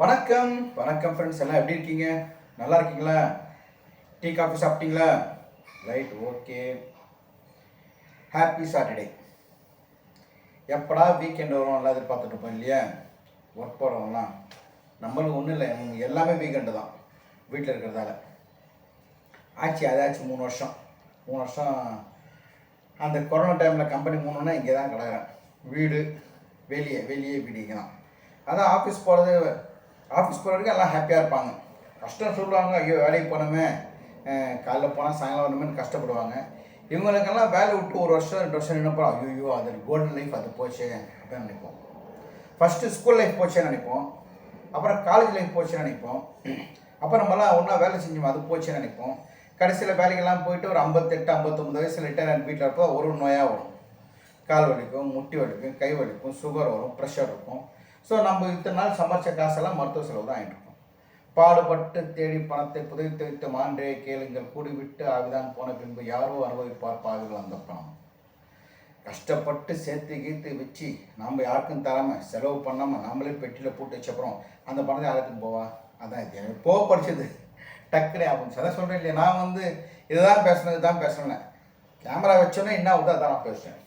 வணக்கம். வணக்கம் ஃப்ரெண்ட்ஸ் எல்லாம் எப்படி இருக்கீங்க? நல்லா இருக்கீங்களா? டீ காஃபி சாப்பிட்டீங்களா? ரைட் ஓகே ஹாப்பி சாட்டர்டே எப்படா வீக்கெண்ட் வரும் எல்லாம் எதிர்பார்த்துட்டு இருப்போம் இல்லையா? ஒர்க் போகிறவங்களாம் நம்மளுக்கு ஒன்றும் இல்லை. எல்லாமே வீக்கெண்டு தான். வீட்டில் இருக்கிறதால. ஆச்சு அதாச்சு மூணு வருஷம். மூணு வருஷம் அந்த கொரோனா டைமில் கம்பெனி மூணுன்னா இங்கே தான் கிடக்குறேன். வீடு வெளியே வெளியே வீடு இங்கே தான் அதான் ஆஃபீஸ் போகிறது ஆஃபீஸ் போகிற வரைக்கும் எல்லாம் ஹாப்பியாக இருப்பாங்க. கஷ்டம் சொல்லுவாங்க ஐயோ வேலைக்கு போனோமே காலைல போனால் சாயங்காலம் வரணுமேனு கஷ்டப்படுவாங்க. இவங்களுக்கெல்லாம் வேலை விட்டு ஒரு வருஷம் ரெண்டு வருஷம் நினைப்போம் ஐயோ அது கோல்டன் லைஃப் அது போச்சே அப்படின்னு நினைப்போம். ஃபஸ்ட்டு ஸ்கூல் லைஃப் போச்சேன்னு நினைப்போம். அப்புறம் காலேஜ் லைஃப் போச்சேன்னு நினைப்போம். அப்புறம் நம்மலாம் ஒன்றா வேலை செஞ்சோம் அது போச்சேன்னு நினைப்போம். கடைசியில் வேலைக்கெல்லாம் போயிட்டு ஒரு ஐம்பத்தெட்டு ஐம்பத்தொம்பது வயசில் ரிட்டையர் வீட்டில் இருப்போம் ஒரு ஒரு நோயாக வரும். கால் வலிக்கும் முட்டி வலிக்கும் கை வலிக்கும் சுகர் வரும் ப்ரெஷர் இருக்கும். ஸோ நம்ம இத்தனை நாள் சம்பாரிச்ச காசெல்லாம் மருத்துவ செலவு தான் ஆகிட்டு பாடுபட்டு தேடி பணத்தை புதைத்து வைத்த மாண்டே கேளுங்கள் கூடிவிட்டு ஆவிதான் போன பின்பு யாரோ அனுபவிப்பார் பாவிகள் அந்த பணம். கஷ்டப்பட்டு சேர்த்து கீத்து வச்சு நம்ம யாருக்கும் தராமல் செலவு பண்ணாமல் நம்மளே பெட்டியில் போட்டு வச்சப்புறம் அந்த பணத்தை யாருக்கும் போவா? அதான் இது எனக்கு போக படிச்சது. டக்குனே அப்படின்னு அதான் சொல்கிறேன் இல்லையா? நான் வந்து இதுதான் பேசணும் இதுதான் பேசணும் கேமரா வச்சோன்னே என்ன ஆகுதோ அதான் நான் பேசுகிறேன்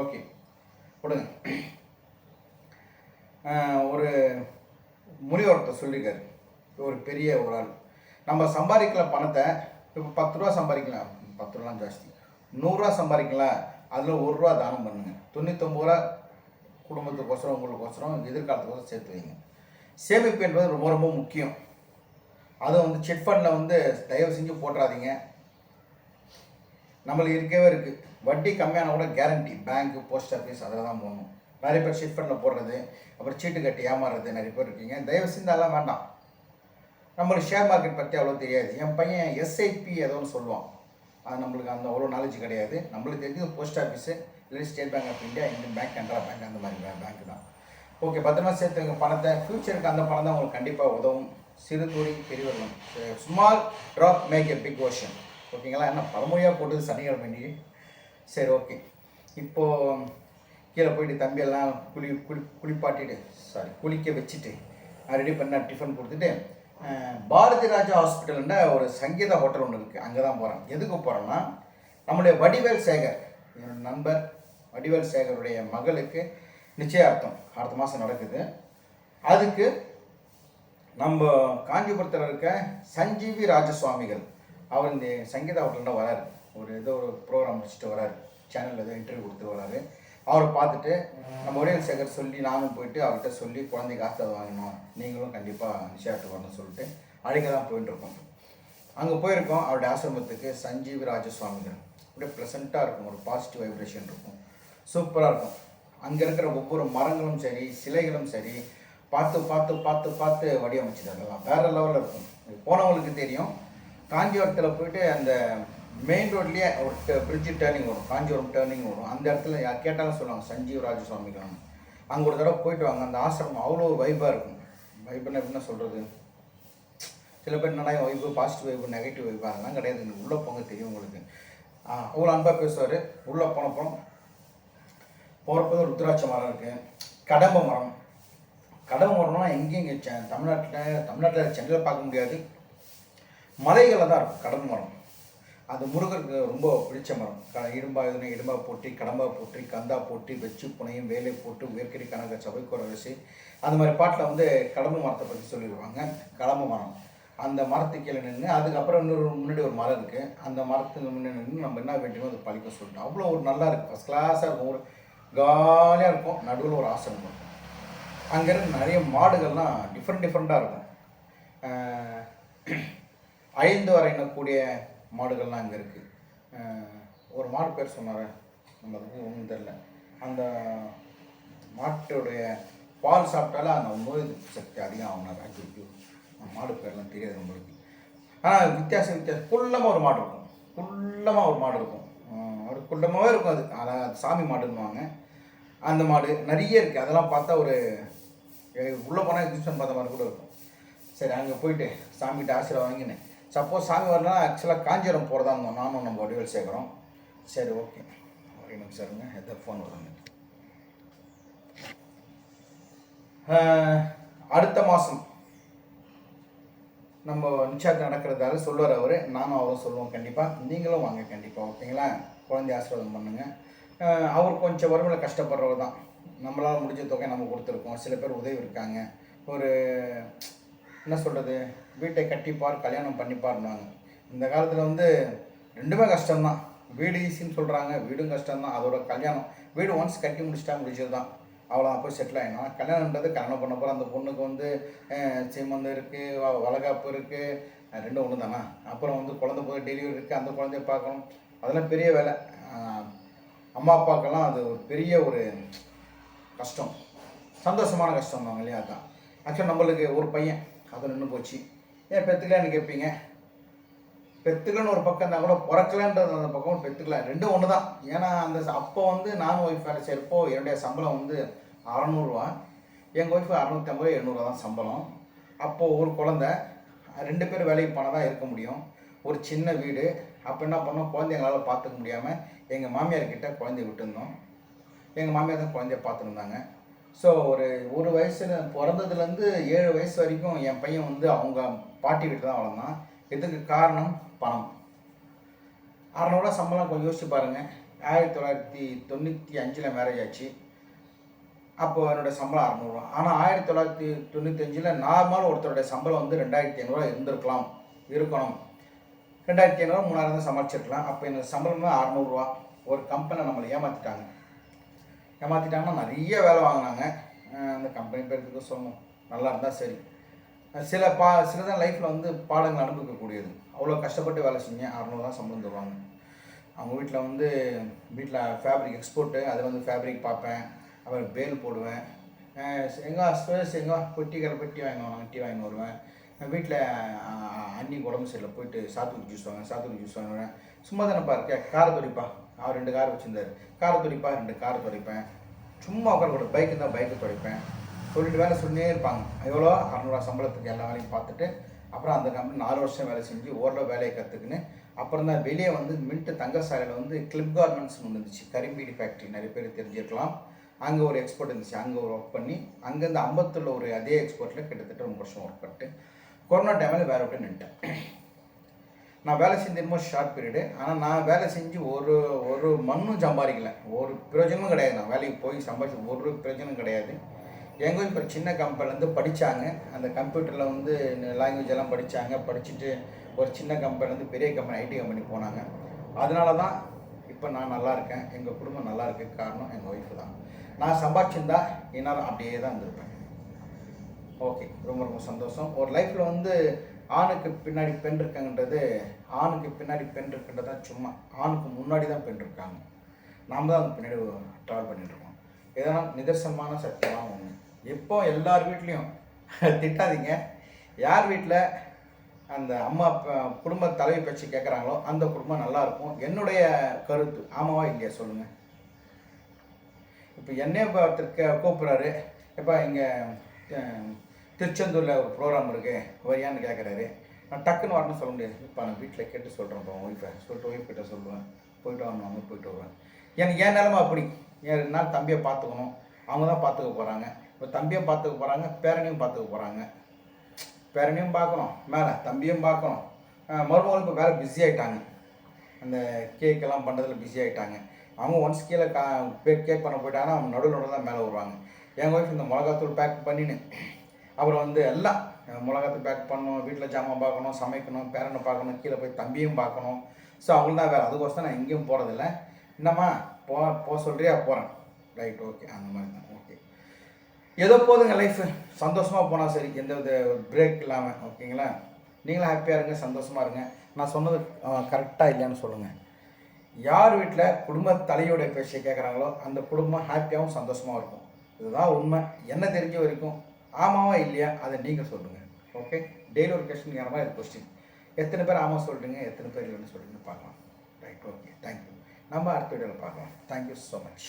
ஓகே. கொடுங்க. ஒரு முனிவர்கிட்ட சொல்லியிருக்காரு ஒரு பெரிய ஒரு ஆள் நம்ம சம்பாதிக்கல பணத்தை இப்போ பத்து ரூபா சம்பாதிக்கலாம். பத்து ரூபாலாம் ஜாஸ்தி. நூறுரூவா சம்பாதிக்கலாம். அதில் ஒரு ரூபா தானம் பண்ணுங்க. தொண்ணூத்தொம்பது ரூபா குடும்பத்துக்கோசரம் உங்களுக்கோசரம் எதிர்காலத்துக்கோசரம் சேர்த்து வைங்க. சேமிப்பு என்பது ரொம்ப ரொம்ப முக்கியம். அதுவும் வந்து சிட் ஃபண்டில் வந்து தயவு செஞ்சு போட்டுறாதீங்க. நம்மளுக்கு இருக்கவே இருக்குது வட்டி கம்மியான கூட கேரண்டி பேங்க்கு போஸ்ட் ஆஃபீஸ் அதில் தான் போகணும் நிறைய பேர் ஷிஃப்ட் பண்ண போடுறது அப்புறம் சீட்டு கட்டி ஏமாறுறது நிறைய பேர் இருக்கீங்க. தயவு செஞ்சு அதெல்லாம் வேண்டாம். நம்மளுக்கு ஷேர் மார்க்கெட் பற்றி அவ்வளோ தெரியாது. என் பையன் எஸ்ஐபி ஏதோ ஒன்று சொல்லுவான். அது நம்மளுக்கு அந்த அவ்வளோ நாலேஜ் கிடையாது. நம்மளுக்கு தெரிஞ்சது போஸ்ட் ஆஃபீஸு இல்லை State Bank of India Indian Bank Canara Bank அந்த மாதிரி பேங்க் தான். ஓகே பத்திரமா சேர்த்துங்க பணத்தை ஃப்யூச்சருக்கு அந்த பணம் தான் உங்களுக்கு கண்டிப்பாக உதவும். சிறு தூரி பெரியவர்களும் small drop make a big ocean ஓகேங்களா என்ன பழமொழியாக போட்டது சனிக்கிழமை சரி ஓகே இப்போது கீழே போயிட்டு தம்பியெல்லாம் குளி குளி குளிப்பாட்டிட்டு சாரி குளிக்க வச்சுட்டு ரெடி பண்ண டிஃபன் கொடுத்துட்டு பாரதி ராஜா ஹாஸ்பிட்டல்ன்ற ஒரு சங்கீதா ஹோட்டல் ஒன்று இருக்குது அங்கே தான் போகிறேன் எதுக்கு போகிறேன்னா நம்முடைய வடிவேல் சேகர் என்னோட நண்பர் வடிவேல் சேகருடைய மகளுக்கு நிச்சயார்த்தம். அடுத்த மாதம் நடக்குது. அதுக்கு நம்ம காஞ்சிபுரத்தில் இருக்க சஞ்சீவி ராஜசுவாமிகள் அவர் இந்த சங்கீதா ஹோட்டலில் வராரு. ஒரு ஏதோ ஒரு ப்ரோக்ராம் முடிச்சுட்டு வராரு. சேனலில் ஏதோ இன்டர்வியூ கொடுத்து வராரு. அவரை பார்த்துட்டு நம்ம ஒரே சேகர் சொல்லி நானும் போயிட்டு அவர்கிட்ட சொல்லி குழந்தைக்கு ஆசை வாங்கினோம் நீங்களும் கண்டிப்பாக நிச்சயத்து வரணும்னு சொல்லிட்டு அழைக்க தான் போயிட்டுருக்கோம் அங்கே போயிருக்கோம். அவருடைய ஆசிரமத்துக்கு சஞ்சீவி ராஜசுவாமிகள். அப்படியே ப்ளசண்ட்டாக இருக்கும். ஒரு பாசிட்டிவ் வைப்ரேஷன் இருக்கும். சூப்பராக இருக்கும். அங்கே இருக்கிற ஒவ்வொரு மரங்களும் சரி சிலைகளும் சரி பார்த்து பார்த்து பார்த்து பார்த்து வடிவமைச்சிருக்காங்கலாம் வேறு லெவலில் இருக்கும். போனவங்களுக்கு தெரியும். காஞ்சிபுரத்தில் போயிட்டு அந்த மெயின் ரோட்லேயே ஒரு பிரிட்ஜு டேர்னிங் வரும் காஞ்சிபுரம் டேர்னிங் வரும். அந்த இடத்துல யார் கேட்டாலும் சொல்லுவாங்க சஞ்சீவ் ராஜசுவாமிகள் அங்கே ஒரு தடவை போயிட்டு வாங்க அந்த ஆசிரமம் அவ்வளோ ஒரு வைப்பாக இருக்கும். வைப்புன்னு எப்படின்னா சொல்கிறது சில பேர் என்னடா வைப்பு பாசிட்டிவ் வைப்பு நெகட்டிவ் வைப்பு அதெல்லாம் கிடையாது. எனக்கு உள்ளே போங்க தெரியும் உங்களுக்கு. அவ்வளோ அன்பாக பேசுவார். உள்ளே போனப்போ போகிறப்போ ருத்ராட்ச மரம் இருக்குது கடம்ப மரம். கடம்ப மரம்னா எங்கேயும் இங்கே செ தமிழ்நாட்டில் தமிழ்நாட்டில் சென்னையில் பார்க்க முடியாது. மலைகளில் தான் இருக்கும் கடம்ப மரம். அந்த முருகருக்கு ரொம்ப பிடிச்ச மரம். க இடும்பா இதுனா இடும்பா போட்டி கடம்பா போட்டி கந்தா போட்டி வெச்சு புனையும் வேலை போட்டு உயர்கடி கனக சபைக்குற வரிசை அந்த மாதிரி பாட்டில் வந்து கடம்பு மரத்தை பற்றி சொல்லிடுவாங்க கடம்பு மரம். அந்த மரத்துக்கு கீழே நின்று அதுக்கப்புறம் இன்னொரு முன்னாடி ஒரு மரம் இருக்குது அந்த மரத்துக்கு முன்னாடி நின்று நம்ம என்ன வேண்டுமோ அது பழிக்க சொல்லிட்டு அவ்வளோ ஒரு நல்லா இருக்கும் ஃபஸ்ட் கிளாஸாக இருக்கும் ஒரு காலியாக இருக்கும். நடுவில் ஒரு ஆசனம் இருக்கும். அங்கேருந்து நிறைய மாடுகள்லாம் டிஃப்ரெண்ட் டிஃப்ரெண்ட்டாக இருக்கும். ஐந்து வரை மாடுகள்லாம் அங்கே இருக்குது ஒரு மாடு பேர் சொன்னார்? நம்ம ஒன்றும் தெரில அந்த மாட்டுடைய பால் சாப்பிட்டாலே அந்த நோய் சக்தி அதிகம் ஆகுனார் ஐயோ மாடு பேர்லாம் தெரியாது நம்மளுக்கு. ஆனால் வித்தியாசம் வித்தியாசம் குள்ளமாக ஒரு மாடு இருக்கும். குள்ளமாக ஒரு மாடு இருக்கும். ஒரு குள்ளமாகவே இருக்கும் அது. அதான் சாமி மாடுன்னுவாங்க. அந்த மாடு நிறைய இருக்குது அதெல்லாம் பார்த்தா ஒரு உள்ளே போனால் எக்ஸிபிஷன் பார்த்த மாதிரி கூட இருக்கும். சரி அங்கே போயிட்டு சாமிகிட்ட ஆசீர்வாதம் வாங்கினேன். சப்போஸ் சாமி வரலாம் ஆக்சுவலாக காஞ்சிபுரம் போகிறதா இருந்தோம் நானும் நம்ம வடிவேல் சேர்க்குறோம் சரி ஓகே ஒரு நிமிஷம் இருங்க எதாவது ஃபோன் வருங்க அடுத்த மாதம் நம்ம நிச்சயத்து நடக்கிறதால சொல்லுவார் அவர். நானும் அவரும் சொல்லுவோம் கண்டிப்பாக நீங்களும் வாங்க கண்டிப்பாக ஓகேங்களா குழந்தை ஆசீர்வாதம் பண்ணுங்கள் அவர் கொஞ்சம் வறுமையில் கஷ்டப்படுறவர் தான். நம்மளால் முடிஞ்ச தொகை நம்ம கொடுத்துருக்கோம். சில பேர் உதவி இருக்காங்க. ஒரு என்ன சொல்கிறது வீட்டை கட்டிப்பார் கல்யாணம் பண்ணிப்பார்னாங்க. இந்த காலத்தில் வந்து ரெண்டுமே கஷ்டம்தான். வீடு ஈஸின்னு சொல்கிறாங்க வீடும் கஷ்டம்தான். அதோட கல்யாணம் வீடு ஒன்ஸ் கட்டி முடிச்சிட்டா முடிச்சது தான் அவ்வளோ போய் செட்டில் ஆகிடும் கல்யாணம்ன்றது கல்யாணம் பண்ண போகிற அந்த பொண்ணுக்கு வந்து சீமந்தம் இருக்குது வளகாப்பு இருக்குது ரெண்டும் ஒன்று தானே அப்புறம் வந்து குழந்த போது டெலிவரி இருக்குது அந்த குழந்தைய பார்க்கணும். அதெல்லாம் பெரிய வேலை. அம்மா அப்பாக்கெல்லாம் அது ஒரு பெரிய ஒரு கஷ்டம். சந்தோஷமான கஷ்டம் தான் இல்லையா? அதான். ஆக்சுவலாக நம்மளுக்கு ஒரு பையன் அது நின்று போச்சு. ஏன் பெற்றுக்கலான்னு கேட்பீங்க பெற்றுக்கலன்னு ஒரு பக்கம் இருந்தால் கூட பிறக்கலன்றது அந்த பக்கம் பெற்றுக்கலாம் ரெண்டும் ஒன்று தான் ஏன்னா அந்த அப்போ வந்து நான் ஒய்ஃப் வேலை செய்கிறப்போ என்னுடைய சம்பளம் வந்து அறநூறுவா. எங்கள் ஒய்ஃபு அறநூற்றம்பது எண்ணூறுவா தான் சம்பளம். அப்போது ஒரு குழந்த ரெண்டு பேர் வேலைக்கு போனால் தான் இருக்க முடியும். ஒரு சின்ன வீடு. அப்போ என்ன பண்ணோம்? குழந்தைங்களால் பார்த்துக்க முடியாமல் எங்கள் மாமியார்கிட்ட குழந்தைய விட்டுருந்தோம். எங்கள் மாமியார் தான் குழந்தைய பார்த்துருந்தாங்க ஸோ ஒரு ஒரு வயசுல பிறந்ததுலேருந்து ஏழு வயசு வரைக்கும் என் பையன் வந்து அவங்க பாட்டி வீட்டில் தான் வளர்ந்தான். இதுக்கு காரணம்? பணம். அறநூறுவா சம்பளம் கொஞ்சம் யோசிச்சு பாருங்கள் ஆயிரத்தி தொள்ளாயிரத்தி தொண்ணூற்றி அஞ்சில் மேரேஜ் ஆச்சு. அப்போ என்னோட சம்பளம் அறநூறுவா ஆனால் ஆயிரத்தி தொள்ளாயிரத்தி தொண்ணூற்றி அஞ்சில் நார்மல் ஒருத்தருடைய சம்பளம் வந்து ரெண்டாயிரத்தி ஐநூறுரூவா இருந்திருக்கலாம். இருக்கணும். ரெண்டாயிரத்தி ஐநூறுவா மூணாயிரம் தான் சமாளிச்சிருக்கலாம் அப்போ என்னோடய சம்பளம் அறநூறுவா ஒரு கம்பெனியில் நம்மளை ஏமாற்றிட்டாங்க ஏமாற்றிட்டாங்கன்னா நிறைய வேலை வாங்கினாங்க. அந்த கம்பெனி பேருக்கு சொல்லணும். நல்லா இருந்தால் சரி. சில பா சில தான் லைஃப்பில் வந்து பாடங்கள் அனுபவிக்கக்கூடியது. அவ்வளோ கஷ்டப்பட்டு வேலை செஞ்சேன். அறநூறுவா சம்பளம் தருவாங்க. அவங்க வீட்டில் வந்து வீட்டில் ஃபேப்ரிக் எக்ஸ்போர்ட்டு அதை வந்து ஃபேப்ரிக் பார்ப்பேன். அப்புறம் பேல் போடுவேன். எங்கே ஸ்பேஸ் எங்கே பொட்டி கடை பெட்டி வாங்கி வாங்க டீ வாங்கி வருவேன். வீட்டில் அண்ணி உடம்பு சரியில்லை. போயிட்டு சாத்துக்குடி ஜூஸ் வாங்க சாத்துக்குடி ஜூஸ் வாங்குவேன். சும்மா தானேப்பா இருக்கேன் காரை அவர் ரெண்டு கார் வச்சுருந்தார். காரை துடிப்பா ரெண்டு கார் துடைப்பேன். சும்மா உட்கார கூட தான் பைக்கு பைக்கை துடைப்பேன். சொல்லிட்டு வேலை சொல்லியே இருப்பாங்க. எவ்வளோ? அறநூறுவா சம்பளத்துக்கு எல்லா வேலையும் பார்த்துட்டு அப்புறம் அந்த கம்பெனி நாலு வருஷம் வேலை செஞ்சு ஓரளவு வேலையை கற்றுக்குன்னு அப்புறம் தான் வெளியே வந்து மின்ட்டு தங்க சாலையில் வந்து கிளிப் கார்மெண்ட்ஸ் ஒன்று இருந்துச்சு. கரிம்பீடி ஃபேக்ட்ரி நிறைய பேர் தெரிஞ்சிருக்கலாம். அங்கே ஒரு எக்ஸ்போர்ட் இருந்துச்சு. அங்கே ஒரு ஒர்க் பண்ணி அங்கேருந்து அம்பத்தூரில் ஒரு அதே எக்ஸ்போர்ட்டில் கிட்டத்தட்ட ரொம்ப வருஷம் ஒர்க் பண்ணிட்டு கொரோனா டைமில் வேற விட்டு நின்ட்டேன் நான் வேலை செஞ்சிருமோ ஷார்ட் பீரியடு ஆனால் நான் வேலை செஞ்சு ஒரு ஒரு மண்ணும் சம்பாதிக்கல. ஒரு பிரயோஜனமும் கிடையாது. நான் வேலைக்கு போய் சம்பாதிச்சு ஒரு பிரயோஜனம் கிடையாது. எங்கள் இப்போ சின்ன கம்பெனிலேருந்து படித்தாங்க அந்த கம்ப்யூட்டரில் வந்து லாங்குவேஜ் எல்லாம் படித்தாங்க படிச்சுட்டு ஒரு சின்ன கம்பெனிலேருந்து பெரிய கம்பெனி ஐடி கம்பெனி போனாங்க. அதனால தான் இப்போ நான் நல்லா இருக்கேன். எங்கள் குடும்பம் நல்லா இருக்கு. காரணம் எங்கள் ஒய்ஃபு தான். நான் சம்பாதிச்சிருந்தா என்னால் அப்படியே தான் இருந்திருப்பேன். ஓகே ரொம்ப ரொம்ப சந்தோஷம். ஒரு லைஃப்பில் வந்து ஆணுக்கு பின்னாடி பெண் இருக்காங்கன்றது ஆணுக்கு பின்னாடி பெண் இருக்கின்றது? தான் சும்மா. ஆணுக்கு முன்னாடி தான் பெண் இருக்காங்க. நாம் தான் அதுக்கு பின்னாடி ட்ராவல் பண்ணிட்டுருக்கோம் இதெல்லாம் நிதர்சனமான சத்தியமாக ஒன்று எப்போ எல்லார் வீட்லேயும்? திட்டாதீங்க. யார் வீட்டில் அந்த அம்மா அப்பா குடும்ப தலைவி பேச்சு கேட்குறாங்களோ அந்த குடும்பம் நல்லாயிருக்கும் என்னுடைய கருத்து. ஆமாவா இல்லையா? சொல்லுங்கள் இப்போ என்னைய பார்த்துருக்க கூப்பிட்றாரு. இப்போ இங்கே திருச்செந்தூரில் ஒரு ப்ரோக்ராம் இருக்குது வரியான்னு கேட்குறாரு நான் டக்குன்னு வரணும்னு சொல்ல முடியாது. இப்போ நான் வீட்டில் கேட்டு சொல்கிறேன் இப்போ ஒய்ஃபை சொல்லிட்டு ஒய்ஃப் கிட்ட சொல்லுவேன் போயிட்டு வரணும் போயிட்டு வருவேன் எனக்கு என் நிலமை அப்படி? என் ரெண்டு நாள் தம்பியை பார்த்துக்கணும். அவங்க தான் பார்த்துக்க போகிறாங்க இப்போ தம்பியை பார்த்துக்க போகிறாங்க பேரனையும் பார்த்துக்க போகிறாங்க பேரனையும் பார்க்கணும் மேலே தம்பியும் பார்க்கணும். மருமகளும் இப்போ வேலை பிஸி ஆகிட்டாங்க அந்த கேக்கெல்லாம் பண்ணுறதுல பிஸி ஆகிட்டாங்க அவங்க ஒன்ஸ் கீழே கா கேக் பண்ண போயிட்டாங்கன்னா அவங்க நடுவில் நடுவில் தான் மேலே வருவாங்க. என் ஒய்ஃப் இந்த மிளகாத்தூள் பேக் பண்ணின்னு அப்புறம் வந்து எல்லாம் மிளகாத்தை பேக் பண்ணணும் வீட்டில் ஜாமான் பார்க்கணும் சமைக்கணும் பேரனை பார்க்கணும் கீழே போய் தம்பியும் பார்க்கணும். ஸோ அவங்களும் தான் வேறு அதுக்கோசம் நான் எங்கேயும் போகிறதில்ல என்னம்மா போ போக சொல்கிறியா போகிறேன் ரைட் ஓகே அந்த மாதிரி தான். ஓகே ஏதோ போதுங்க லைஃப் சந்தோஷமாக போனால் சரி. எந்த வித பிரேக் இல்லாமல் ஓகேங்களா நீங்களும் ஹாப்பியாக இருங்க சந்தோஷமாக இருங்க. நான் சொன்னது கரெக்டாக இல்லையான்னு சொல்லுங்கள் யார் வீட்டில் குடும்ப தலையோட பேச்சை கேட்குறாங்களோ அந்த குடும்பம் ஹாப்பியாகவும் சந்தோஷமாகவும் இருக்கும். இதுதான் உண்மை. என்ன தெரிஞ்ச வரைக்கும் ஆமாவா இல்லையா? அதை நீங்கள் சொல்லுங்கள் ஓகே டெய்லி ஒரு கொஸ்டின் கேட்குற இது கொஸ்டின் எத்தனை பேர் ஆமாம் சொல்கிறீங்க எத்தனை பேர் இல்லைன்னு சொல்கிறீங்கன்னு பார்க்கலாம். ரைட் ஓகே தேங்க்யூ நம்ம அடுத்த வீடியோவில் பார்க்கலாம். Thank you so much